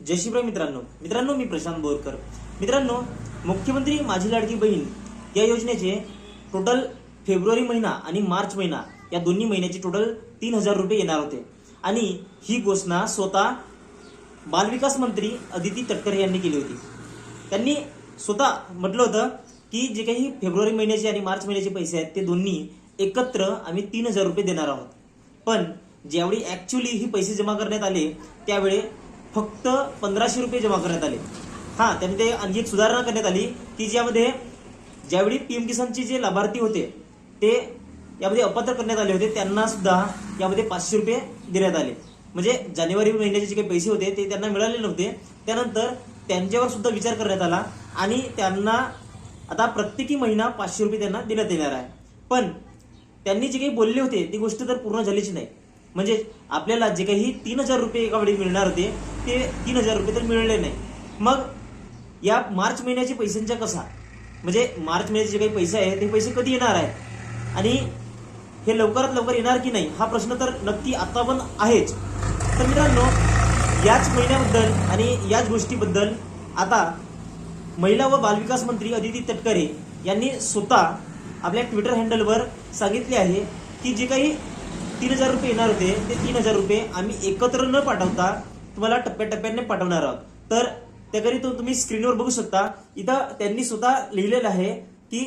जय शिवराय मित्रांनो. मित्रांनो मी प्रशांत बोरकर. मित्रांनो मुख्यमंत्री माझी लाडकी बहीण या योजनेचे टोटल फेब्रुवारी महिना आणि मार्च महिना या दोन्ही महिन्याचे टोटल तीन हजार रुपये येणार होते. आणि ही घोषणा स्वतः बालविकास मंत्री अदिती तटकरे यांनी केली होती. त्यांनी स्वतः म्हटलं होतं की जे काही फेब्रुवारी महिन्याचे आणि मार्च महिन्याचे पैसे आहेत ते दोन्ही एकत्र आम्ही तीन हजार रुपये देणार आहोत. पण ज्यावेळी ॲक्च्युली ही पैसे जमा करण्यात आले त्यावेळी फक्त पंधराशे रुपये जमा करण्यात आले. हा त्यांनी ते आणखी एक सुधारणा करण्यात आली की ज्यामध्ये ज्यावेळी पीएम किसानचे जे लाभार्थी होते ते यामध्ये अपात्र करण्यात आले होते त्यांना सुद्धा यामध्ये पाचशे रुपये देण्यात आले. म्हणजे जानेवारी महिन्याचे जे काही पैसे होते ते त्यांना मिळाले नव्हते. त्यानंतर त्यांच्यावर सुद्धा विचार करण्यात आला आणि त्यांना आता प्रत्येकी महिना पाचशे रुपये त्यांना देण्यात येणार आहे. पण त्यांनी जे काही बोलले होते ती गोष्ट तर पूर्ण झालीच नाही. म्हणजे आपल्याला जे काही तीन हजार रुपये एका वेळी मिळणार होते ते तीन हजार रुपये तर मिळले नाही. मग या मार्च महिन्याचे पैशांच्या कसा? म्हणजे मार्च महिन्याचे जे काही पैसे आहेत ते पैसे कधी येणार आहेत? आणि हे लवकरात लवकर येणार की नाही हा प्रश्न तर नक्की आता पण आहेच. तर मित्रांनो याच महिन्याबद्दल आणि याच गोष्टीबद्दल आता महिला व बालविकास मंत्री अदिती तटकरे यांनी स्वतः आपल्या ट्विटर हँडलवर सांगितले आहे की जे काही तीन हजार रुपये येणार होते. ते तीन हजार रुपये आम्ही एकत्र न पाठवता तुम्हाला टप्प्याटप्प्याने पाठवणार आहोत. तर त्याकरिता तुम्ही स्क्रीनवर बघू शकता. इथं त्यांनी स्वतः लिहिलेलं आहे की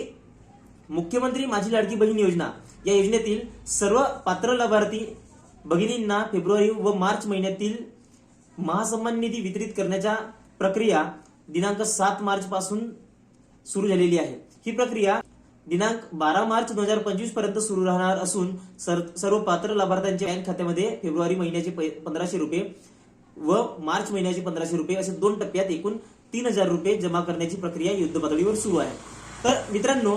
मुख्यमंत्री माझी लाडकी बहीण योजना या योजनेतील सर्व पात्र लाभार्थी भगिनींना फेब्रुवारी व मार्च महिन्यातील महासन्मान निधी वितरित करण्याच्या प्रक्रिया दिनांक सात मार्च पासून सुरू झालेली आहे. ही प्रक्रिया दिनांक बारा मार्च दोन हजार पंचवीसपर्यंत सुरू राहणार असून सर- सर्व पात्र लाभार्थ्यांच्या बँक खात्यामध्ये फेब्रुवारी महिन्याचे पै- पंधराशे रुपये व मार्च महिन्याचे पंधराशे रुपये असे दोन टप्प्यात एकूण तीन हजार रुपये जमा करण्याची प्रक्रिया युद्ध पातळीवर सुरू आहे. तर मित्रांनो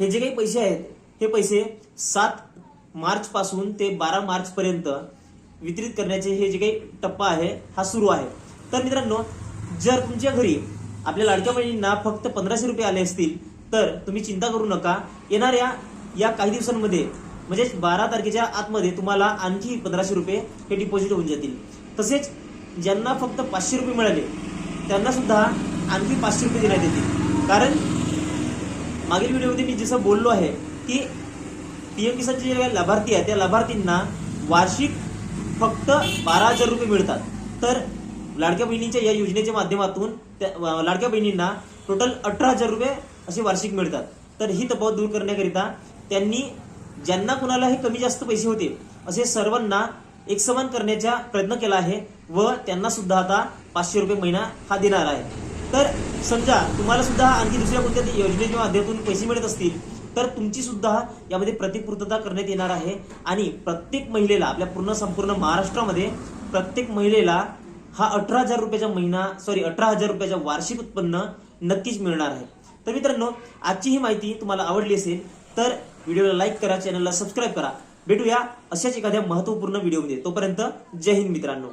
हे जे काही पैसे आहेत हे पैसे सात मार्च पासून ते बारा मार्च पर्यंत वितरित करण्याचे हे जे काही टप्पा आहे हा सुरू आहे. तर मित्रांनो जर तुमच्या घरी आपल्या लाडक्या बहिणींना फक्त पंधराशे रुपये आले असतील तर तुम्ही चिंता करू नका. येणाऱ्या या काही दिवसांमध्ये म्हणजेच बारा तारखेच्या आतमध्ये तुम्हाला आणखी पंधराशे रुपये हे डिपॉझिट होऊन जातील. तसेच ज्यांना फक्त पाचशे रुपये मिळाले त्यांना सुद्धा आणखी पाचशे रुपये देण्यात येतील. कारण मागील व्हिडिओमध्ये मी जसं बोललो आहे की पी एम किसानचे जे काही लाभार्थी आहेत त्या लाभार्थींना वार्षिक फक्त बारा हजार रुपये मिळतात. तर लाडक्या बहिणींच्या या योजनेच्या माध्यमातून त्या लाडक्या बहिणींना टोटल अठरा हजार रुपये असे वार्षिक मिळतात. तर ही तफावत दूर करण्याकरिता त्यांनी ज्यांना कुणाला हे कमी जास्त पैसे होते असे सर्वांना एक समान करण्याचा प्रयत्न केला आहे व त्यांना सुद्धा आता पाचशे रुपये महिना हा देणार आहे. तर समजा तुम्हाला सुद्धा आणखी दुसऱ्या कोणत्या योजनेच्या माध्यमातून पैसे मिळत असतील तर तुमची सुद्धा यामध्ये प्रतिपूर्तता करण्यात येणार आहे. आणि प्रत्येक महिलेला आपल्या पूर्ण संपूर्ण महाराष्ट्रामध्ये प्रत्येक महिलेला हा अठरा हजार रुपयाचा महिना सॉरी अठरा हजार रुपयाचा वार्षिक उत्पन्न नक्कीच मिळणार आहे. तर मित्रांनो आजची ही माहिती तुम्हाला आवडली असेल तर व्हिडिओला लाईक करा चॅनलला सबस्क्राईब करा. भेटूया अशाच एखाद्या महत्त्वपूर्ण व्हिडिओमध्ये तोपर्यंत जय हिंद मित्रांनो.